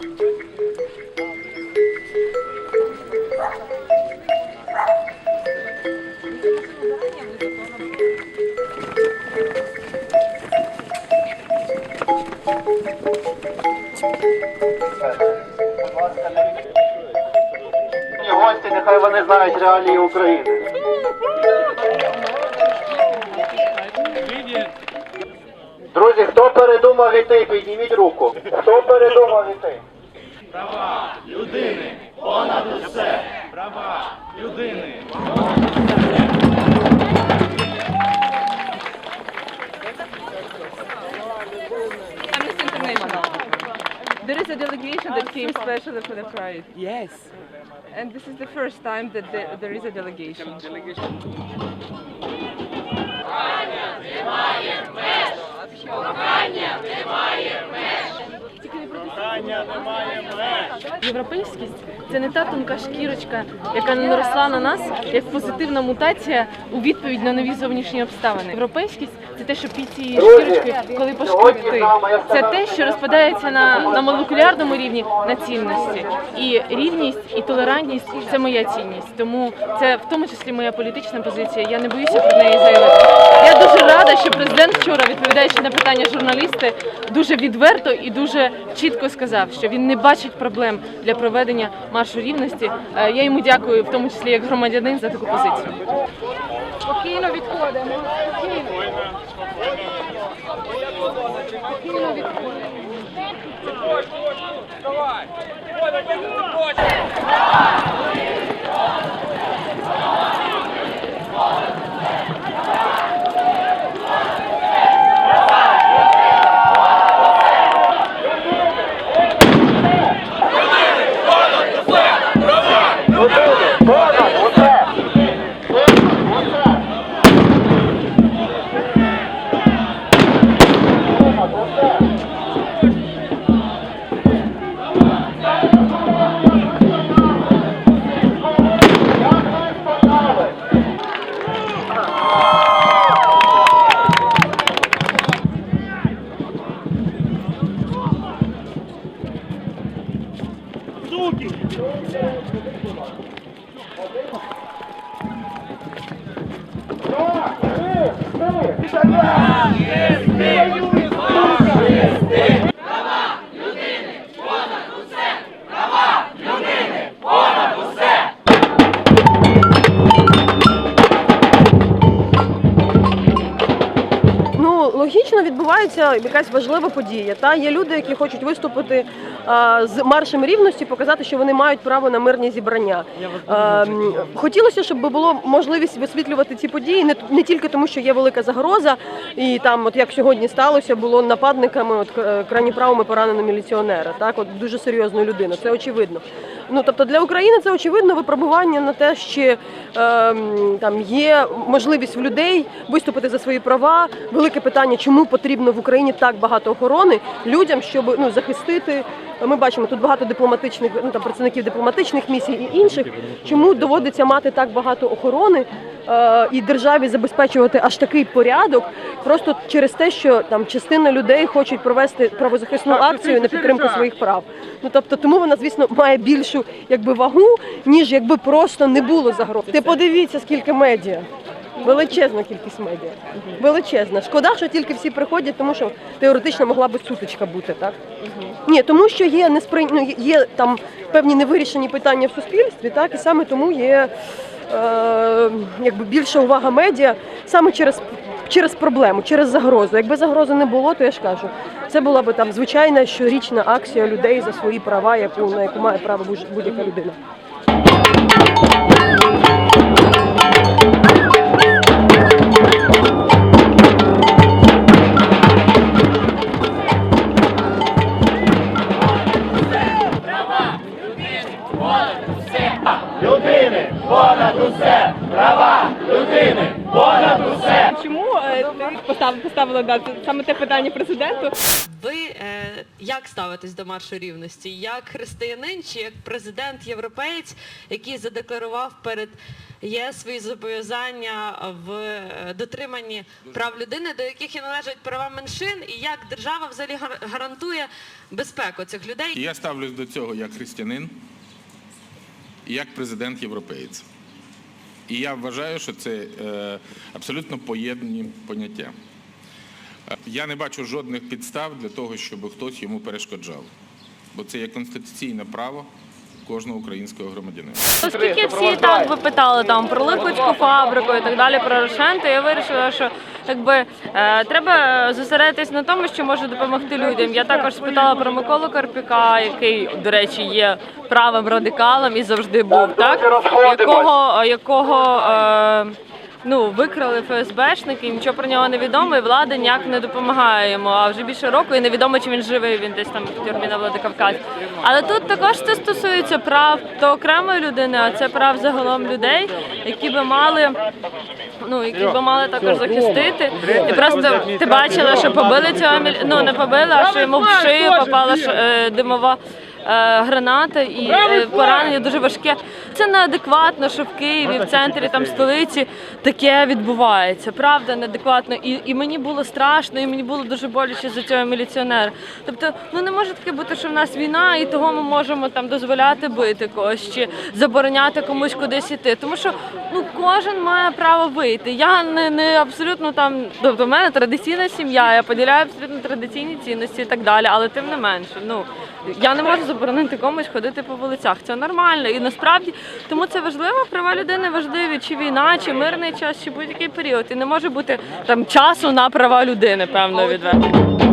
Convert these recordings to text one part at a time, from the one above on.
Гості, нехай вони знають реалії України. Друзі, хто передумав іти, підніміть руку. Хто передумав іти? Права людини понад усе. Права людини. понад Amnesty International. There is a delegation that came specially for the Pride. Yes. And this is the first time that the, there is a delegation. delegation. Європейськість це не та тонка шкірочка, яка не наросла на нас як позитивна мутація у відповідь на нові зовнішні обставини. Європейськість це те, що під цією шкірочкою, коли пошкодити, це те, що розпадається на, на молекулярному рівні на цінності. І рівність і толерантність це моя цінність. Тому це в тому числі моя політична позиція. Я не боюся про неї заявити. Я дуже рада, що президент вчора, відповідаючи на питання журналісти, дуже відверто і дуже чітко сказав, що він не бачить проблем для проведення маршу рівності. Е, Я йому дякую, в тому числі як громадянин, за таку позицію. Спокійно відходимо. Спокійно відходимо. Ну логічно відбувається якась важлива подія. Та є люди, які хочуть виступити а, з маршем рівності, показати, що вони мають право на мирні зібрання. А, хотілося, щоб було можливість висвітлювати ці події не, не тільки тому, що є велика загроза, і там, от як сьогодні сталося, було нападниками, от е, крайні правими поранено міліціонера. Так, от дуже серйозну людину. Це очевидно. Ну тобто для України це очевидно випробування на те, що е, там є можливість в людей виступити за свої права. Велике питання, чому потрібно в Україні так багато охорони людям, щоб ну захистити. Ми бачимо тут багато дипломатичних ну там працівників дипломатичних місій і інших. Чому доводиться мати так багато охорони е, і державі забезпечувати аж такий порядок, просто через те, що там частина людей хочуть провести правозахисну акцію на підтримку своїх прав. Ну тобто, тому вона, звісно, має більшу якби вагу, ніж якби просто не було загроз. Ти подивіться, скільки медіа. Величезна кількість медіа. Величезна. Шкода, що тільки всі приходять, тому що теоретично могла би сутичка бути, так? Ні, тому що є несприй... ну, є- там певні невирішені питання в суспільстві, так, і саме тому є е, якби більша увага медіа саме через, через проблему, через загрозу. Якби загрози не було, то я ж кажу, це була б там звичайна щорічна акція людей за свої права, яку, на яку має право будь-яка людина. Усе. Права людини понад усе. Чому е, ти поставив поставила да, саме те питання президенту. Ви е, як ставитесь до маршу рівності? Як християнин чи як президент європеєць, який задекларував перед ЄС свої зобов'язання в е, дотриманні прав людини, до яких і належать права меншин, і як держава взагалі гар- гарантує безпеку цих людей? Я ставлюсь до цього як християнин і як президент європеєць. І я вважаю, що це е, абсолютно поєднані поняття. Е, Я не бачу жодних підстав для того, щоб хтось йому перешкоджав. Бо це є конституційне право кожного українського громадянина. Оскільки всі так би питали там про Липецьку фабрику і так далі, про Рошен, то я вирішила, що якби е, треба зосередитись на тому, що може допомогти людям. Я також спитала про Миколу Карпіка, який, до речі, є правим радикалом і завжди був, так якого якого. Е, Ну, викрали ФСБшники, нічого про нього не відомо, і влада ніяк не допомагає йому. А вже більше року і невідомо, чи він живий, він десь там в тюрмі на Владикавказі. Але тут також це стосується прав то окремої людини, а це прав загалом людей, які би мали. Ну, які би мали також захистити. І просто ти бачила, що побили цього ну не побили, а що йому в шию попала е, димова граната і е, поранення дуже важке. Це неадекватно, що в Києві, в центрі там столиці таке відбувається. Правда, неадекватно. І, і мені було страшно, і мені було дуже боляче за цього міліціонера. Тобто, ну не може таке бути, що в нас війна, і того ми можемо там дозволяти бити когось чи забороняти комусь кудись іти. Тому що ну кожен має право вийти. Я не, не абсолютно там, тобто в мене традиційна сім'я, я поділяю абсолютно традиційні цінності і так далі, але тим не менше, ну я не можу заборонити комусь ходити по вулицях. Це нормально. І насправді тому це важливо. Права людини важливі, чи війна, чи мирний час, чи будь-який період. І не може бути там часу на права людини, певно, відверто.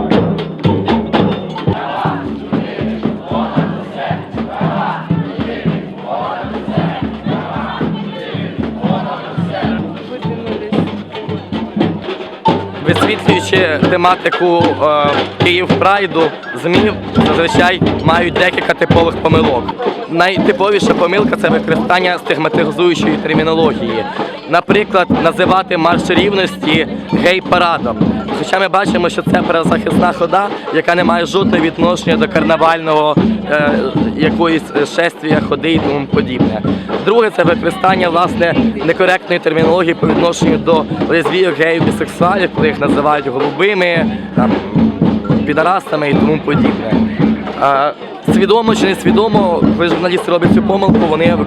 Висвітлюючи тематику е, Київ Прайду, ЗМІ зазвичай мають декілька типових помилок. Найтиповіша помилка це використання стигматизуючої термінології. Наприклад, називати марш рівності гей-парадом. Хоча ми бачимо, що це правозахисна хода, яка не має жодного відношення до карнавального е, якоїсь шествія, ходи і тому подібне. Друге це використання власне некоректної термінології по відношенню до лесбійок, геїв, бісексуалів, коли їх називають голубими, там, підарасами і тому подібне. А, свідомо чи несвідомо, коли журналісти роблять цю помилку, вони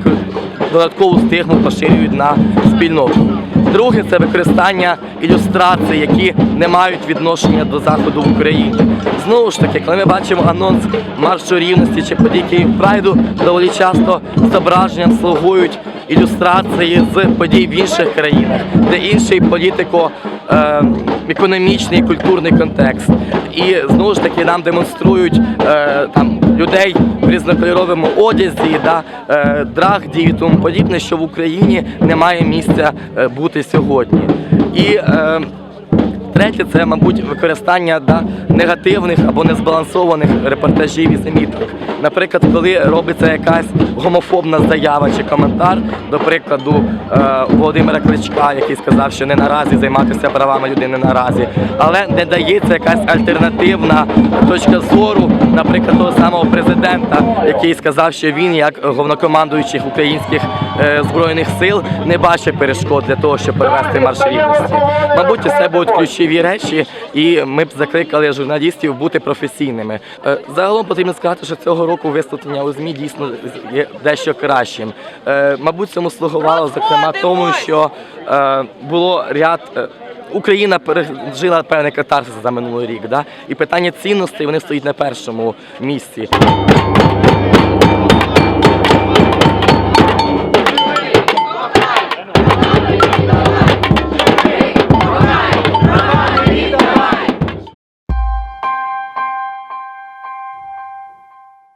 додаткову стигму поширюють на спільноту. Друге це використання ілюстрацій, які не мають відношення до заходу в Україні. Знову ж таки, коли ми бачимо анонс маршу рівності чи подій Київ Прайду, доволі часто зображенням слугують ілюстрації з подій в інших країнах, де інший політико е, економічний і культурний контекст. І знову ж таки нам демонструють е, там людей в різнокольоровому одязі, да, е, драг, і тому подібне, що в Україні немає місця е, бути сьогодні. І е, Третє це, мабуть, використання да, негативних або незбалансованих репортажів і заміток. Наприклад, коли робиться якась гомофобна заява чи коментар, до прикладу, е, Володимира Кличка, який сказав, що не наразі займатися правами людини наразі, але не дається якась альтернативна точка зору, наприклад, того самого президента, який сказав, що він, як головнокомандуючих українських е, збройних сил, не бачить перешкод для того, щоб провести марш рівності. Мабуть, це будуть ключові речі, і ми б закликали журналістів бути професійними. Е, Загалом потрібно сказати, що цього року висвітлення у ЗМІ дійсно є дещо кращим. Е, Мабуть, цьому слугувало зокрема тому, що е, було ряд. Україна пережила певний катарсис за минулий рік, да? і питання цінностей вони стоять на першому місці.